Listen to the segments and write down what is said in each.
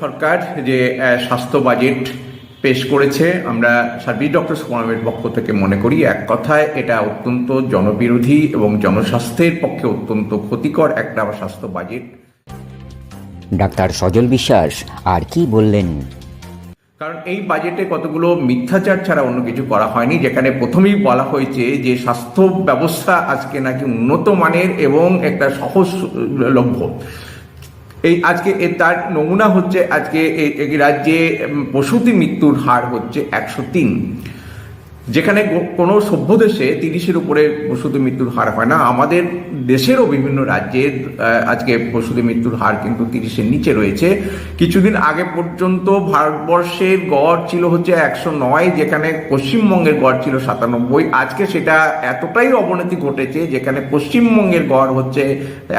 সরকার যে স্বাস্থ্য বাজেট পেশ করেছে আমরা সার্বিক ডক্টর ফোরামের পক্ষ থেকে মনে করি এক কথায় এটা অত্যন্ত জনবিরোধী এবং জনস্বাস্থ্যের পক্ষে অত্যন্ত ক্ষতিকর একটা স্বাস্থ্য বাজেট। ডাক্তার সজল বিশ্বাস আর কি বললেন? কারণ এই বাজেটে কতগুলো মিথ্যাচার ছাড়া অন্য কিছু করা হয়নি যেখানে প্রথমেই বলা হয়েছে যে স্বাস্থ্য ব্যবস্থা আজকে নাকি উন্নত মানের এবং একটা সহজলভ্য এই আজকে তার নমুনা হচ্ছে আজকে এই- রাজ্যে প্রসূতি মৃত্যুর হার হচ্ছে একশো তিন। যেখানে কোনো সভ্য দেশে তিরিশের উপরে প্রসূতি মৃত্যুর হার হয় না। আমাদের দেশেরও বিভিন্ন রাজ্যে আজকে প্রসূতি মৃত্যুর হার কিন্তু তিরিশের নিচে রয়েছে। কিছুদিন আগে পর্যন্ত ভারতবর্ষের গড় ছিল হচ্ছে একশো নয়, যেখানে পশ্চিমবঙ্গের গড় ছিল সাতানব্বই। আজকে সেটা এতটাই অবনতি ঘটেছে, যেখানে পশ্চিমবঙ্গের গড় হচ্ছে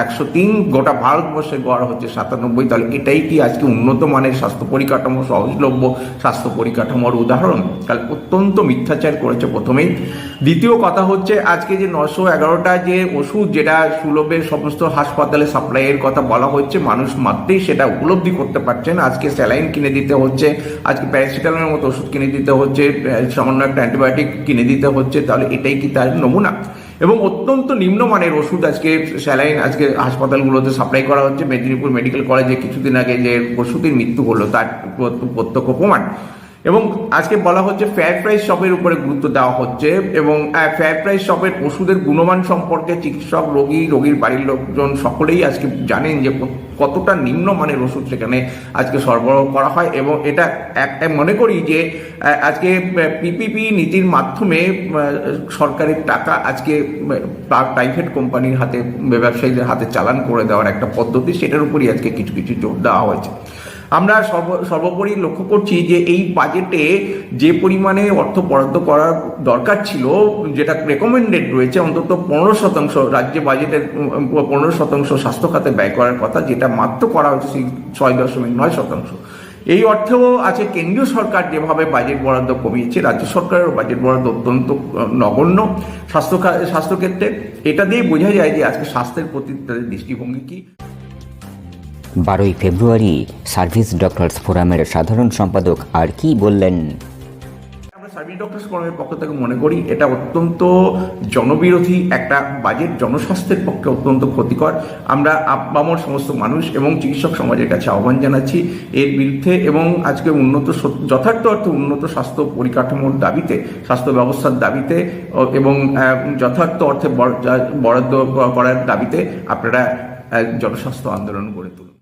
একশো তিন, গোটা ভারতবর্ষের গড় হচ্ছে সাতানব্বই। তাহলে এটাই কি আজকে উন্নত মানের স্বাস্থ্য পরিকাঠামো, সহজলভ্য স্বাস্থ্য পরিকাঠামোর উদাহরণ? তাহলে অত্যন্ত মিথ্যাচার করেছে প্রথমেই। দ্বিতীয় কথা হচ্ছে, আজকে যে নশো এগারোটা যে ওষুধ যেটা সুলভে সমস্ত হাসপাতালে সাপ্লাইয়ের কথা বলা হচ্ছে, মানুষ মাত্রেই সেটা উপলব্ধি করতে পারছেন। আজকে স্যালাইন কিনে দিতে হচ্ছে, আজকে প্যারাসিটামলের মতো ওষুধ কিনে দিতে হচ্ছে সামান্য একটা অ্যান্টিবায়োটিক কিনে দিতে হচ্ছে, তাহলে এটাই কি তার নমুনা? এবং অত্যন্ত নিম্নমানের ওষুধ আজকে স্যালাইন, আজকে হাসপাতালগুলোতে সাপ্লাই করা হচ্ছে। মেদিনীপুর মেডিকেল কলেজে কিছুদিন আগে যে প্রসূতির মৃত্যু হলো, তার প্রত্যক্ষ প্রমাণ। এবং আজকে বলা হচ্ছে ফেয়ার প্রাইস শপের উপরে গুরুত্ব দেওয়া হচ্ছে এবং ফেয়ার প্রাইস শপের ওষুধের গুণমান সম্পর্কে চিকিৎসক, রোগী, রোগীর বাড়ির লোকজন সকলেই আজকে জানেন যে কত- কতটা নিম্নমানের ওষুধ সেখানে আজকে সরবরাহ করা হয় এবং এটা এক মনে করি যে আজকে পিপিপি নীতির মাধ্যমে সরকারের টাকা আজকে প্রাইভেট কোম্পানির হাতে, ব্যবসায়ীদের হাতে চালান করে দেওয়ার একটা পদ্ধতি, সেটার উপরই আজকে কিছু কিছু জোর দেওয়া হয়েছে। আমরা সর্ব- সর্বোপরি লক্ষ্য করছি যে এই বাজেটে যে পরিমাণে অর্থ বরাদ্দ করার দরকার ছিল, যেটা রেকমেন্ডেড রয়েছে, অন্তত পনেরো শতাংশ রাজ্য বাজেটের পনেরো শতাংশ স্বাস্থ্য খাতে ব্যয় করার কথা, যেটা মাত্র করা হয়েছে ছয় দশমিক নয় শতাংশ। এই অর্থেও আছে কেন্দ্রীয় সরকার যেভাবে বাজেট বরাদ্দ কমিয়েছে, রাজ্য সরকারের বাজেট বরাদ্দ অত্যন্ত নগণ্য স্বাস্থ্য স্বাস্থ্যক্ষেত্রে এটা দিয়ে বোঝা যায় যে আজকে স্বাস্থ্যের প্রতি তাদের দৃষ্টিভঙ্গি কি। বারোই ফেব্রুয়ারি, সার্ভিস ডক্টরস ফোরামের সাধারণ সম্পাদক আর কি বললেন? সার্ভিস ডক্টরস ফোরামের পক্ষ থেকে মনে করি এটা অত্যন্ত জনবিরোধী একটা বাজেট, জনস্বাস্থ্যের পক্ষে অত্যন্ত ক্ষতিকর। আমরা আপামর সমস্ত মানুষ এবং চিকিৎসক সমাজের কাছে আহ্বান জানাচ্ছি এর বিরুদ্ধে এবং আজকে উন্নত যথার্থ অর্থে উন্নত স্বাস্থ্য পরিকাঠামোর দাবিতে, স্বাস্থ্য ব্যবস্থার দাবিতে এবং যথার্থ অর্থে বরাদ্দ করার দাবিতে আপনারা জনস্বাস্থ্য আন্দোলন গড়ে তুলুন।